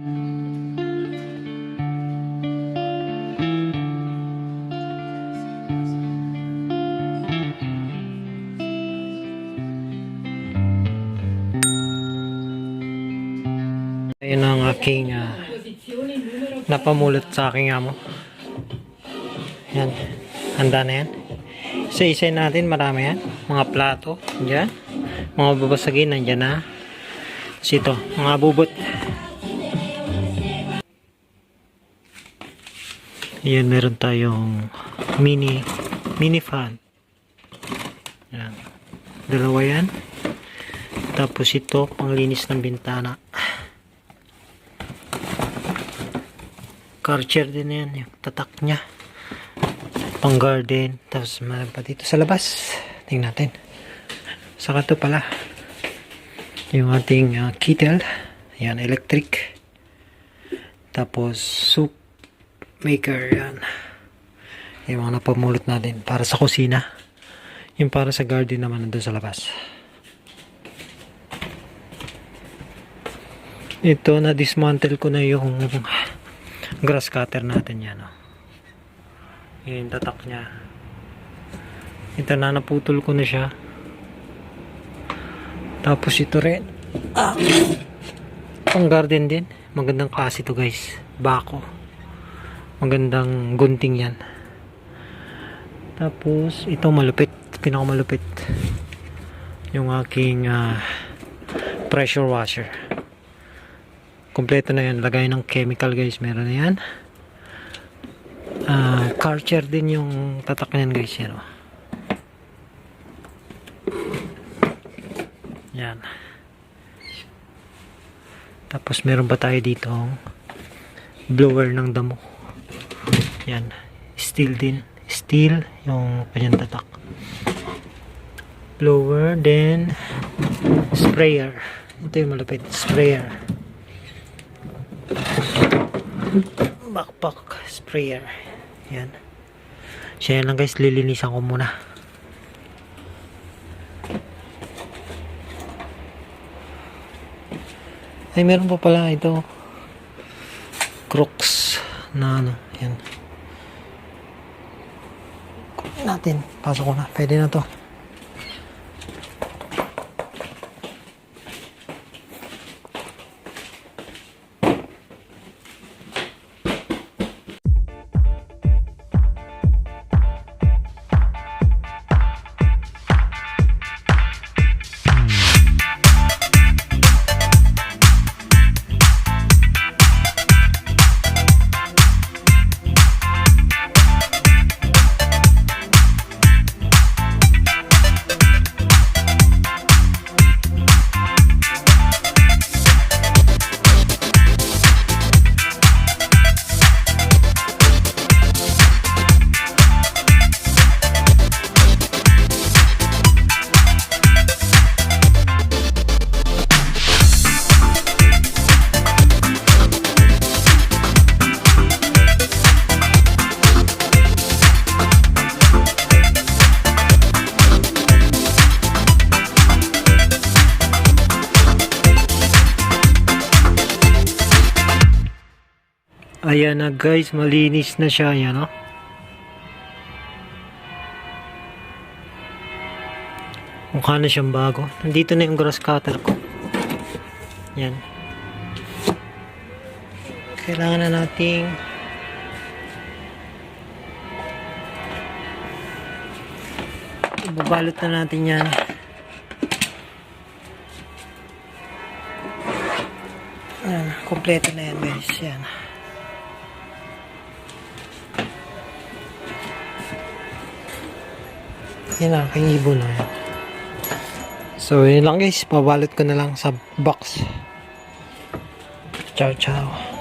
Ayun ang aking ah, napamulot sa aking amo. Yan. Handa na yan. Isa-isa natin. Marami yan. Mga plato. Diyan. Mga babasagin. Nandyan na. Tapos ito. Mga bubot. Yan. Meron tayong mini mini fan. Yan. Dalawa yan. Tapos ito. Panglinis ng bintana. Karcher din yan, yung tatak niya. Pang garden. Tapos meron pa dito sa labas. Tingnan natin. Saka to pala. Yung ating uh, kettle. Yan, electric. Tapos soup maker. Yan. Yung mga napamulot natin para sa kusina. Yung para sa garden naman nandun sa labas. Ito na dismantle ko na yung grass cutter natin yan. Oh. Yung tatak niya. Ito na naputol ko na siya. Tapos ito rin. Ah. Pang garden din. Magandang klase to guys. Bako. Magandang gunting yan. Tapos ito malupit. Pinakamalupit. Yung aking ah, pressure washer. Kompleto na yan. Lagay ng chemical guys. Meron na yan. Ah, Karcher din yung tatak niyan guys. Yan, oh. Yan. Tapos meron pa tayo dito blower ng damo. Yan. Steel din. Steel yung kanyang tatak. Blower then sprayer. Ito yung malapit. Sprayer. backpack sprayer yan siya lang guys lilinisan ko muna ay meron pa pala ito crooks na ano yan. Kunin natin. Pasok ko na. Pwede na to Ayan na guys, malinis na siya. Ayan o. Mukha na siyang bago. Nandito na yung grass cutter ko. Yan. Kailangan na nating ibabalot na natin yan. Ayan, kompleto na yan guys. Yan. Yan na, aking ibon na yan. So, yun lang guys. Pabalot ko na lang sa box. Ciao, ciao.